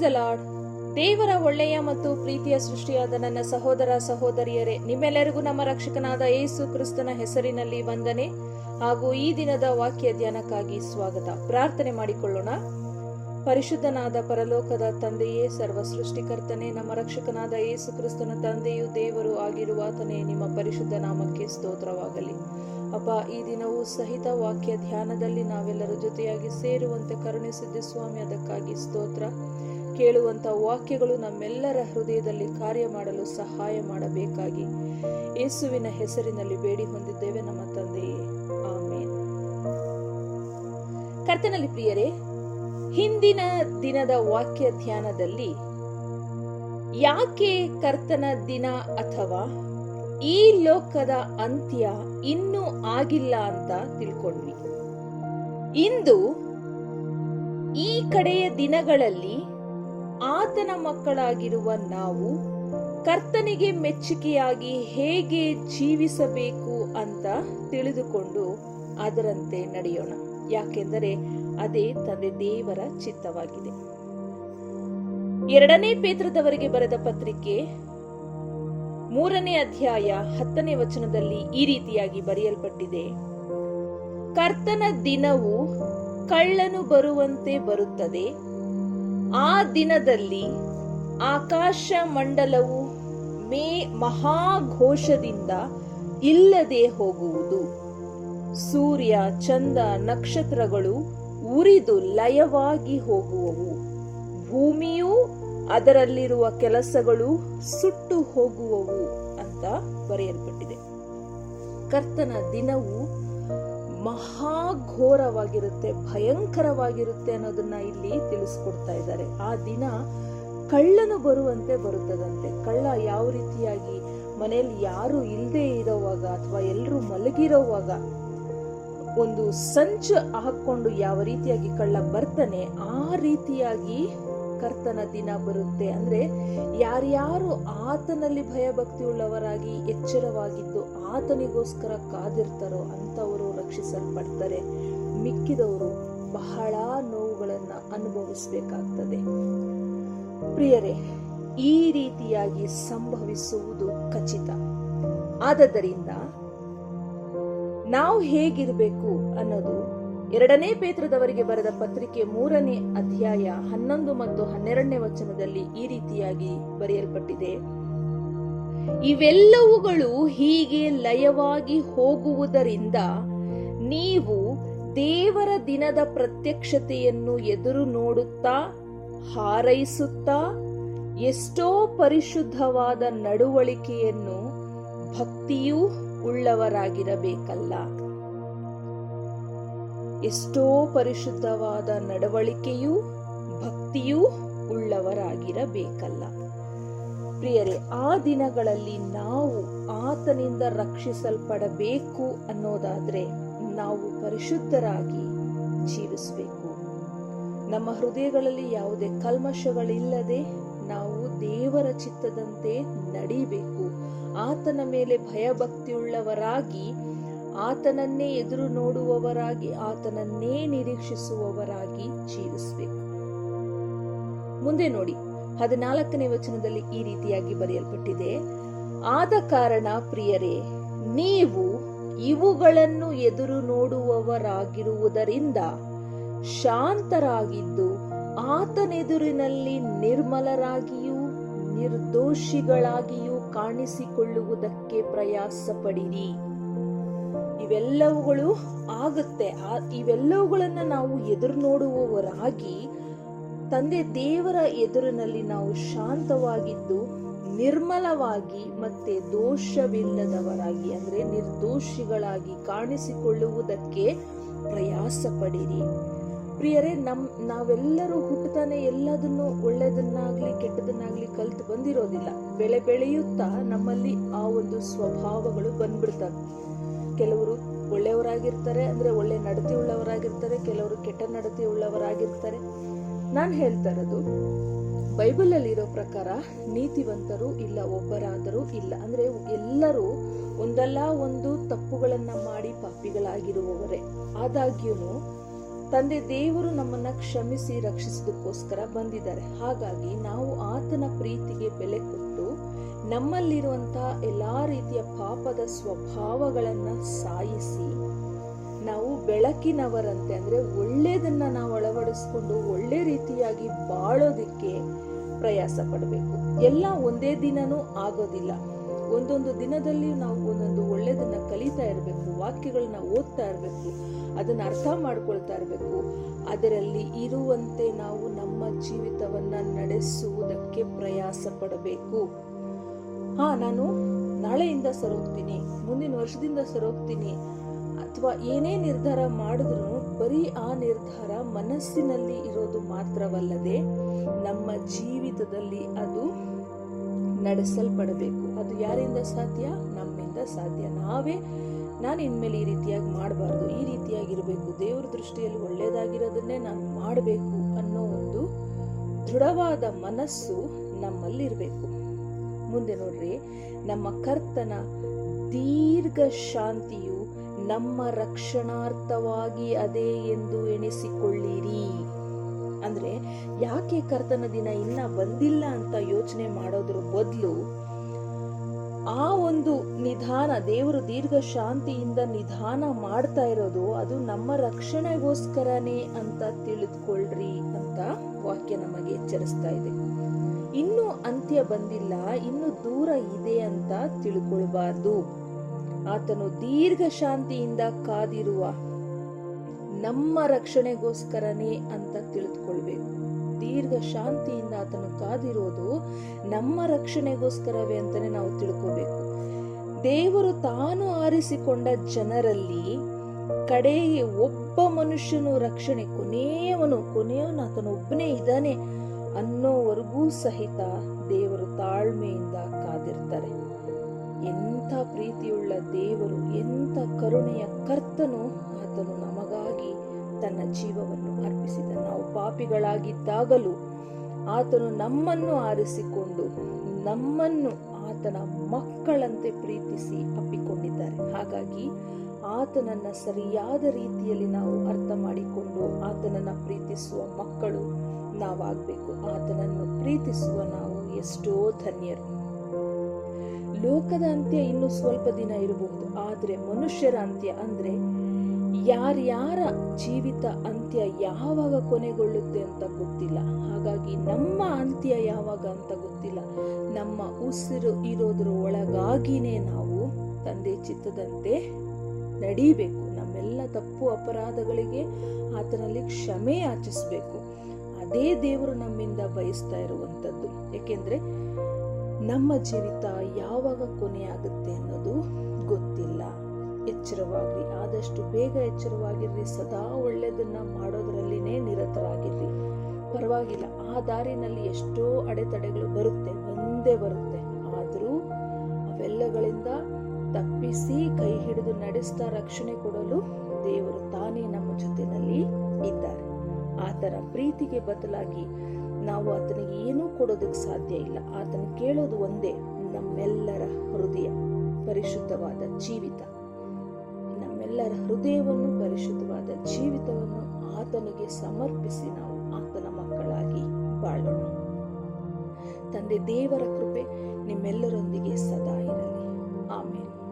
The lord ದೇವರ ಒಳ್ಳೆಯ ಮತ್ತು ಪ್ರೀತಿಯ ಸೃಷ್ಟಿಯಾದ ನನ್ನ ಸಹೋದರ ಸಹೋದರಿಯರೇ, ನಿಮ್ಮೆಲ್ಲರಿಗೂ ನಮ್ಮ ರಕ್ಷಕನಾದ ಯೇಸು ಕ್ರಿಸ್ತನ ಹೆಸರಿನಲ್ಲಿ ವಂದನೆ ಹಾಗೂ ಈ ದಿನದ ವಾಕ್ಯ ಧ್ಯಾನಕ್ಕಾಗಿ ಸ್ವಾಗತ. ಪ್ರಾರ್ಥನೆ ಮಾಡಿಕೊಳ್ಳೋಣ. ಪರಿಶುದ್ಧನಾದ ಪರಲೋಕದ ತಂದೆಯೇ ಸರ್ವ ಸೃಷ್ಟಿಕರ್ತನೆ ನಮ್ಮ ರಕ್ಷಕನಾದ ಯೇಸು ಕ್ರಿಸ್ತನ ತಂದೆಯು ದೇವರು ಆಗಿರುವ ಆತನೇ, ನಿಮ್ಮ ಪರಿಶುದ್ಧ ನಾಮಕ್ಕೆ ಸ್ತೋತ್ರವಾಗಲಿ. ಅಪ್ಪ, ಈ ದಿನವೂ ಸಹಿತ ವಾಕ್ಯ ಧ್ಯಾನದಲ್ಲಿ ನಾವೆಲ್ಲರ ಜೊತೆಯಾಗಿ ಸೇರುವಂತೆ ಕರುಣಿಸಿದ್ದ ಸ್ವಾಮಿ, ಅದಕ್ಕಾಗಿ ಸ್ತೋತ್ರ. ಕೇಳುವಂತ ವಾಕ್ಯಗಳು ನಮ್ಮೆಲ್ಲರ ಹೃದಯದಲ್ಲಿ ಕಾರ್ಯ ಮಾಡಲು ಸಹಾಯ ಮಾಡಬೇಕಾಗಿ ಯೇಸುವಿನ ಹೆಸರಿನಲ್ಲಿ ಬೇಡಿ ಹೊಂದಿದ್ದೇವೆ ನಮ್ಮ ತಂದೆಯೇ. ಆಮೇನ್. ಕರ್ತನಲ್ಲಿ ಪ್ರಿಯರೇ, ಹಿಂದಿನ ದಿನದ ವಾಕ್ಯ ಧ್ಯಾನದಲ್ಲಿ ಯಾಕೆ ಕರ್ತನ ದಿನ ಅಥವಾ ಈ ಲೋಕದ ಅಂತ್ಯ ಇನ್ನೂ ಆಗಿಲ್ಲ ಅಂತ ತಿಳ್ಕೊಂಡ್ವಿ. ಇಂದು ಈ ಕಡೆಯ ದಿನಗಳಲ್ಲಿ ಆತನ ಮಕ್ಕಳಾಗಿರುವ ನಾವು ಕರ್ತನಿಗೆ ಮೆಚ್ಚುಗೆಯಾಗಿ ಹೇಗೆ ಜೀವಿಸಬೇಕು ಅಂತ ತಿಳಿದುಕೊಂಡು ಅದರಂತೆ ನಡೆಯೋಣ. ಯಾಕೆಂದರೆ ಅದೇ ತಂದೆ ದೇವರ ಚಿತ್ತವಾಗಿದೆ. ಎರಡನೇ ಪೇತ್ರದವರಿಗೆ ಬರೆದ ಪತ್ರಿಕೆ ಮೂರನೇ ಅಧ್ಯಾಯ ಹತ್ತನೇ ವಚನದಲ್ಲಿ ಈ ರೀತಿಯಾಗಿ ಬರೆಯಲ್ಪಟ್ಟಿದೆ. ಕರ್ತನ ದಿನವು ಕಳ್ಳನು ಬರುವಂತೆ ಬರುತ್ತದೆ. ಆ ದಿನದಲ್ಲಿ ಆಕಾಶ ಮಂಡಲವು ಮೇ ಮಹಾಘೋಷದಿಂದ ಇಲ್ಲದೆ ಹೋಗುವುದು. ಸೂರ್ಯ ಚಂದ ನಕ್ಷತ್ರಗಳು ಉರಿದು ಲಯವಾಗಿ ಹೋಗುವವು. ಭೂಮಿಯೂ ಅದರಲ್ಲಿರುವ ಕೆಲಸಗಳು ಸುಟ್ಟು ಹೋಗುವವು ಅಂತ ಬರೆಯಲ್ಪಟ್ಟಿದೆ. ಕರ್ತನ ದಿನವು ಮಹಾಘೋರವಾಗಿರುತ್ತೆ, ಭಯಂಕರವಾಗಿರುತ್ತೆ ಅನ್ನೋದನ್ನ ಇಲ್ಲಿ ತಿಳಿಸ್ಕೊಡ್ತಾ ಇದ್ದಾರೆ. ಆ ದಿನ ಕಳ್ಳನು ಬರುವಂತೆ ಬರುತ್ತದಂತೆ. ಕಳ್ಳ ಯಾವ ರೀತಿಯಾಗಿ ಮನೆಯಲ್ಲಿ ಯಾರು ಇಲ್ಲದೆ ಇರೋವಾಗ ಅಥವಾ ಎಲ್ಲರೂ ಮಲಗಿರೋವಾಗ ಒಂದು ಸಂಚು ಹಾಕೊಂಡು ಯಾವ ರೀತಿಯಾಗಿ ಕಳ್ಳ ಬರ್ತಾನೆ, ಆ ರೀತಿಯಾಗಿ ಕರ್ತನ ದಿನ ಬರುತ್ತೆ. ಅಂದ್ರೆ ಯಾರ್ಯಾರು ಆತನಲ್ಲಿ ಭಯಭಕ್ತಿ ಉಳ್ಳವರಾಗಿ ಎಚ್ಚರವಾಗಿದ್ದು ಆತನಿಗೋಸ್ಕರ ಕಾದಿರ್ತಾರೋ ಅಂತವರು ರಕ್ಷಿಸಲ್ಪಡ್ತಾರೆ. ಮಿಕ್ಕಿದವರು ಬಹಳ ನೋವುಗಳನ್ನ ಅನುಭವಿಸಬೇಕಾಗ್ತದೆ. ಪ್ರಿಯರೇ, ಈ ರೀತಿಯಾಗಿ ಸಂಭವಿಸುವುದು ಖಚಿತ. ಆದ್ದರಿಂದ ನಾವು ಹೇಗಿರಬೇಕು ಅನ್ನೋದು ಎರಡನೇ ಪೇತ್ರದವರಿಗೆ ಬರೆದ ಪತ್ರಿಕೆ ಮೂರನೇ ಅಧ್ಯಾಯ ಹನ್ನೊಂದು ಮತ್ತು ಹನ್ನೆರಡನೇ ವಚನದಲ್ಲಿ ಈ ರೀತಿಯಾಗಿ ಬರೆಯಲ್ಪಟ್ಟಿದೆ. ಇವೆಲ್ಲವುಗಳು ಹೀಗೆ ಲಯವಾಗಿ ಹೋಗುವುದರಿಂದ ನೀವು ದೇವರ ದಿನದ ಪ್ರತ್ಯಕ್ಷತೆಯನ್ನು ಎದುರು ನೋಡುತ್ತಾ, ಹಾರೈಸುತ್ತಾ, ಎಷ್ಟೋ ಪರಿಶುದ್ಧವಾದ ನಡವಳಿಕೆಯನ್ನು ಭಕ್ತಿಯೂ ಉಳ್ಳವರಾಗಿರಬೇಕಲ್ಲ. ಎಷ್ಟೋ ಪರಿಶುದ್ಧವಾದ ನಡವಳಿಕೆಯೂ ಭಕ್ತಿಯೂ ಉಳ್ಳವರಾಗಿರಬೇಕಲ್ಲ. ಪ್ರಿಯರೇ, ಆ ದಿನಗಳಲ್ಲಿ ನಾವು ಆತನಿಂದ ರಕ್ಷಿಸಲ್ಪಡಬೇಕು ಅನ್ನೋದಾದ್ರೆ ನಾವು ಪರಿಶುದ್ಧರಾಗಿ ಜೀವಿಸಬೇಕು. ನಮ್ಮ ಹೃದಯಗಳಲ್ಲಿ ಯಾವುದೇ ಕಲ್ಮಶಗಳಿಲ್ಲದೆ ನಾವು ದೇವರ ಚಿತ್ತದಂತೆ ನಡಿಬೇಕು. ಆತನ ಮೇಲೆ ಭಯಭಕ್ತಿಯುಳ್ಳವರಾಗಿ ಆತನನ್ನೇ ಎದುರು ನೋಡುವವರಾಗಿ, ಆತನನ್ನೇ ನಿರೀಕ್ಷಿಸುವವರಾಗಿ ಜೀವಿಸಬೇಕು. ಮುಂದೆ ನೋಡಿ, ಹದಿನಾಲ್ಕನೇ ವಚನದಲ್ಲಿ ಈ ರೀತಿಯಾಗಿ ಬರೆಯಲ್ಪಟ್ಟಿದೆ, ಆದ ಕಾರಣ ಪ್ರಿಯರೇ, ನೀವು ಇವುಗಳನ್ನು ಎದುರು ನೋಡುವವರಾಗಿರುವುದರಿಂದ ಶಾಂತರಾಗಿದ್ದು ಆತನೆದುರಿನಲ್ಲಿ ನಿರ್ಮಲರಾಗಿಯೂ ನಿರ್ದೋಷಿಗಳಾಗಿಯೂ ಕಾಣಿಸಿಕೊಳ್ಳುವುದಕ್ಕೆ ಪ್ರಯಾಸ ಪಡಿರಿ ಇವೆಲ್ಲವುಗಳು ಆಗುತ್ತೆ. ಇವೆಲ್ಲವುಗಳನ್ನ ನಾವು ಎದುರು ನೋಡುವವರಾಗಿ ತಂದೆ ದೇವರ ಎದುರಿನಲ್ಲಿ ನಾವು ಶಾಂತವಾಗಿದ್ದು ನಿರ್ಮಲವಾಗಿ ಮತ್ತೆ ದೋಷವಿಲ್ಲದವರಾಗಿ ಅಂದ್ರೆ ನಿರ್ದೋಷಿಗಳಾಗಿ ಕಾಣಿಸಿಕೊಳ್ಳುವುದಕ್ಕೆ ಪ್ರಯಾಸ ಪಡಿರಿ. ಪ್ರಿಯರೇ, ನಮ್ ನಾವೆಲ್ಲರೂ ಹುಟ್ಟತಾನೆ ಎಲ್ಲದನ್ನು ಒಳ್ಳೆದನ್ನಾಗ್ಲಿ ಕೆಟ್ಟದನ್ನಾಗ್ಲಿ ಕಲ್ತು ಬಂದಿರೋದಿಲ್ಲ. ಬೆಳೆ ಬೆಳೆಯುತ್ತಾ ನಮ್ಮಲ್ಲಿ ಆ ಒಂದು ಸ್ವಭಾವಗಳು ಬಂದ್ಬಿಡ್ತವೆ. ಕೆಲವರು ಒಳ್ಳೆಯವರಾಗಿರ್ತಾರೆ, ಅಂದ್ರೆ ಒಳ್ಳೆ ನಡತೆ ಉಳ್ಳವರಾಗಿರ್ತಾರೆ, ಕೆಲವರು ಕೆಟ್ಟ ನಡತೆ ಉಳ್ಳವರಾಗಿರ್ತಾರೆ. ನಾನು ಹೇಳ್ತಾ ಇರೋದು ಬೈಬಲ್ ಅಲ್ಲಿ ಇರೋ ಪ್ರಕಾರ ನೀತಿವಂತರು ಇಲ್ಲ, ಒಬ್ಬರಾದರೂ ಇಲ್ಲ. ಅಂದ್ರೆ ಎಲ್ಲರೂ ಒಂದಲ್ಲ ಒಂದು ತಪ್ಪುಗಳನ್ನ ಮಾಡಿ ಪಾಪಿಗಳಾಗಿರುವವರೇ. ಆದಾಗ್ಯೂ ತಂದೆ ದೇವರು ನಮ್ಮನ್ನ ಕ್ಷಮಿಸಿ ರಕ್ಷಿಸೋದಕ್ಕೋಸ್ಕರ ಬಂದಿದ್ದಾರೆ. ಹಾಗಾಗಿ ನಾವು ಆತನ ಪ್ರೀತಿಗೆ ಬೆಲೆ ಕೊಟ್ಟು ನಮ್ಮಲ್ಲಿರುವಂತಹ ಎಲ್ಲ ರೀತಿಯ ಪಾಪದ ಸ್ವಭಾವಗಳನ್ನು ಸಾಯಿಸಿ, ನಾವು ಬೆಳಕಿನವರಂತೆ, ಅಂದ್ರೆ ಒಳ್ಳೇದನ್ನ ನಾವು ಅಳವಡಿಸ್ಕೊಂಡು ಒಳ್ಳೆ ರೀತಿಯಾಗಿ ಬಾಳೋದಿಕ್ಕೆ ಪ್ರಯಾಸ ಪಡಬೇಕು. ಎಲ್ಲ ಒಂದೇ ದಿನನೂ ಆಗೋದಿಲ್ಲ. ಒಂದೊಂದು ದಿನದಲ್ಲಿ ನಾವು ಒಂದೊಂದು ಒಳ್ಳೇದನ್ನ ಕಲಿತಾ ಇರಬೇಕು ವಾಕ್ಯಗಳನ್ನ ಓದ್ತಾ ಇರಬೇಕು, ಅದನ್ನ ಅರ್ಥ ಮಾಡ್ಕೊಳ್ತಾ ಇರಬೇಕು. ಅದರಲ್ಲಿ ಇರುವಂತೆ ನಾವು ನಮ್ಮ ಜೀವಿತವನ್ನು ನಡೆಸುವುದಕ್ಕೆ ಪ್ರಯಾಸ ಪಡಬೇಕು. ಹಾ, ನಾನು ನಾಳೆಯಿಂದ ಸರೋಗ್ತೀನಿ, ಮುಂದಿನ ವರ್ಷದಿಂದ ಸರೋಗ್ತೀನಿ. ಅಥವಾ ಏನೇ ನಿರ್ಧಾರ ಮಾಡಿದ್ರು ಬರೀ ಆ ನಿರ್ಧಾರ ಮನಸ್ಸಿನಲ್ಲಿ ಇರೋದು ಮಾತ್ರವಲ್ಲದೆ ನಮ್ಮ ಜೀವಿತದಲ್ಲಿ ಅದು ನಡೆಸಲ್ಪಡಬೇಕು. ಅದು ಯಾರಿಂದ ಸಾಧ್ಯ? ನಮ್ಮಿಂದ ಸಾಧ್ಯ. ನಾವೇ, ನಾನು ಇನ್ಮೇಲೆ ಈ ರೀತಿಯಾಗಿ ಮಾಡಬಾರ್ದು, ಈ ರೀತಿಯಾಗಿರಬೇಕು. ದೇವ್ರ ದೃಷ್ಟಿಯಲ್ಲಿ ಒಳ್ಳೆಯದಾಗಿರೋದನ್ನೇ ನಾನು ಮಾಡಬೇಕು ಅನ್ನೋ ಒಂದು ದೃಢವಾದ ಮನಸ್ಸು ನಮ್ಮಲ್ಲಿರಬೇಕು. ಮುಂದೆ ನೋಡ್ರಿ, ನಮ್ಮ ಕರ್ತನ ದೀರ್ಘ ಶಾಂತಿಯು ನಮ್ಮ ರಕ್ಷಣಾರ್ಥವಾಗಿ ಅದೇ ಎಂದು ಎಣಿಸಿಕೊಳ್ಳಿರಿ. ಅಂದ್ರೆ ಯಾಕೆ ಕರ್ತನ ದಿನ ಇನ್ನ ಬಂದಿಲ್ಲ ಅಂತ ಯೋಚನೆ ಮಾಡೋದ್ರ ಬದಲು ಆ ಒಂದು ನಿಧಾನ, ದೇವರು ದೀರ್ಘ ಶಾಂತಿಯಿಂದ ನಿಧಾನ ಮಾಡ್ತಾ ಇರೋದು ಅದು ನಮ್ಮ ರಕ್ಷಣೆಗೋಸ್ಕರನೇ ಅಂತ ತಿಳಿದುಕೊಳ್ಳ್ರಿ ಅಂತ ವಾಕ್ಯ ನಮಗೆ ಎಚ್ಚರಿಸ್ತಾ ಇದೆ. ಇನ್ನು ಅಂತ್ಯ ಬಂದಿಲ್ಲ, ಇನ್ನು ದೂರ ಇದೆ ಅಂತ ತಿಳ್ಕೊಳ್ಬಾರ್ದು. ಆತನು ದೀರ್ಘ ಶಾಂತಿಯಿಂದ ಕಾದಿರುವ ನಮ್ಮ ರಕ್ಷಣೆಗೋಸ್ಕರನೇ ಅಂತ ತಿಳಿದುಕೊಳ್ಬೇಕು ದೀರ್ಘ ಶಾಂತಿಯಿಂದ ಆತನು ಕಾದಿರೋದು ನಮ್ಮ ರಕ್ಷಣೆಗೋಸ್ಕರವೇ ಅಂತಾನೆ ನಾವು ತಿಳ್ಕೋಬೇಕು ದೇವರು ತಾನು ಆರಿಸಿಕೊಂಡ ಜನರಲ್ಲಿ ಕಡೆಗೆ ಒಬ್ಬ ಮನುಷ್ಯನು ರಕ್ಷಣೆ, ಕೊನೆಯವನು ಕೊನೆಯವನು ಆತನು ಒಬ್ಬನೇ ಇದ್ದಾನೆ. ಅನ್ನೋವರೆಗೂ ಸಹಿತ ದೇವರು ತಾಳ್ಮೆಯಿಂದ ಕಾದಿರ್ತಾರೆ. ಎಂಥ ಪ್ರೀತಿಯುಳ್ಳ ದೇವರು, ಎಂಥ ಕರುಣೆಯ ಕರ್ತನು ಆತನು ನಮಗಾಗಿ ತನ್ನ ಜೀವವನ್ನು ಅರ್ಪಿಸಿದ. ನಾವು ಪಾಪಿಗಳಾಗಿದ್ದಾಗಲೂ ಆತನು ನಮ್ಮನ್ನು ಆರಿಸಿಕೊಂಡು ನಮ್ಮನ್ನು ಆತನ ಮಕ್ಕಳಂತೆ ಪ್ರೀತಿಸಿ ಅಪ್ಪಿಕೊಂಡಿದ್ದಾರೆ. ಹಾಗಾಗಿ ಆತನನ್ನ ಸರಿಯಾದ ರೀತಿಯಲ್ಲಿ ನಾವು ಅರ್ಥ ಮಾಡಿಕೊಂಡು ಆತನನ್ನ ಪ್ರೀತಿಸುವ ಮಕ್ಕಳು ನಾವಾಗಬೇಕು. ಆತನನ್ನು ಪ್ರೀತಿಸುವ ನಾವು ಎಷ್ಟೋ ಧನ್ಯರು. ಲೋಕದ ಅಂತ್ಯ ಇನ್ನು ಸ್ವಲ್ಪ ದಿನ ಇರಬಹುದು. ಆದರೆ ಮನುಷ್ಯರ ಅಂತ್ಯ ಅಂದರೆ ಯಾರ್ಯಾರ ಜೀವಿತ ಅಂತ್ಯ ಯಾವಾಗ ಕೊನೆಗೊಳ್ಳುತ್ತೆ ಅಂತ ಗೊತ್ತಿಲ್ಲ. ಹಾಗಾಗಿ ನಮ್ಮ ಅಂತ್ಯ ಯಾವಾಗ ಅಂತ ಗೊತ್ತಿಲ್ಲ. ನಮ್ಮ ಉಸಿರು ಇರೋದ್ರ ಒಳಗಾಗಿನೇ ನಾವು ತಂದೆ ಚಿತ್ತದಂತೆ ನಡೀಬೇಕು. ನಮ್ಮೆಲ್ಲ ತಪ್ಪು ಅಪರಾಧಗಳಿಗೆ ಆತನಲ್ಲಿ ಕ್ಷಮೆ ಯಾಚಿಸಬೇಕು. ಅದೇ ದೇವರು ನಮ್ಮಿಂದ ಬಯಸ್ತಾ ಇರುವಂಥದ್ದು. ಯಾಕೆಂದ್ರೆ ನಮ್ಮ ಜೀವಿತ ಯಾವಾಗ ಕೊನೆಯಾಗುತ್ತೆ ಅನ್ನೋದು ಗೊತ್ತಿಲ್ಲ. ಎಚ್ಚರವಾಗ್ರಿ. ಆದಷ್ಟು ಬೇಗ ಎಚ್ಚರವಾಗಿರ್ರಿ. ಸದಾ ಒಳ್ಳೆಯದನ್ನ ಮಾಡೋದ್ರಲ್ಲಿನೇ ನಿರತರಾಗಿರ್ರಿ. ಪರವಾಗಿಲ್ಲ. ಆ ದಾರಿನಲ್ಲಿ ಎಷ್ಟೋ ಅಡೆತಡೆಗಳು ಬರುತ್ತೆ, ಒಂದೇ ಬರುತ್ತೆ. ಆದರೂ ಅವೆಲ್ಲಗಳಿಂದ ತಪ್ಪಿಸಿ ಕೈ ಹಿಡಿದು ನಡೆಸ್ತಾ ರಕ್ಷಣೆ ಕೊಡಲು ದೇವರು ತಾನೇ ನಮ್ಮ ಜೊತೆಯಲ್ಲಿ ಇದ್ದಾರೆ. ಆತನ ಪ್ರೀತಿಗೆ ಬದಲಾಗಿ ನಾವು ಆತನಿಗೆ ಏನೂ ಕೊಡೋದಕ್ಕೆ ಸಾಧ್ಯ ಇಲ್ಲ. ಆತನ ಕೇಳೋದು ಒಂದೇ, ನಮ್ಮೆಲ್ಲರ ಹೃದಯ ಪರಿಶುದ್ಧವಾದ ಜೀವಿತ. ನಮ್ಮೆಲ್ಲರ ಹೃದಯವನ್ನು ಪರಿಶುದ್ಧವಾದ ಜೀವಿತವನ್ನು ಆತನಿಗೆ ಸಮರ್ಪಿಸಿ ನಾವು ಆತನ ಮಕ್ಕಳಾಗಿ ಬಾಳೋಣ. ತಂದೆ ದೇವರ ಕೃಪೆ ನಿಮ್ಮೆಲ್ಲರೊಂದಿಗೆ Amen.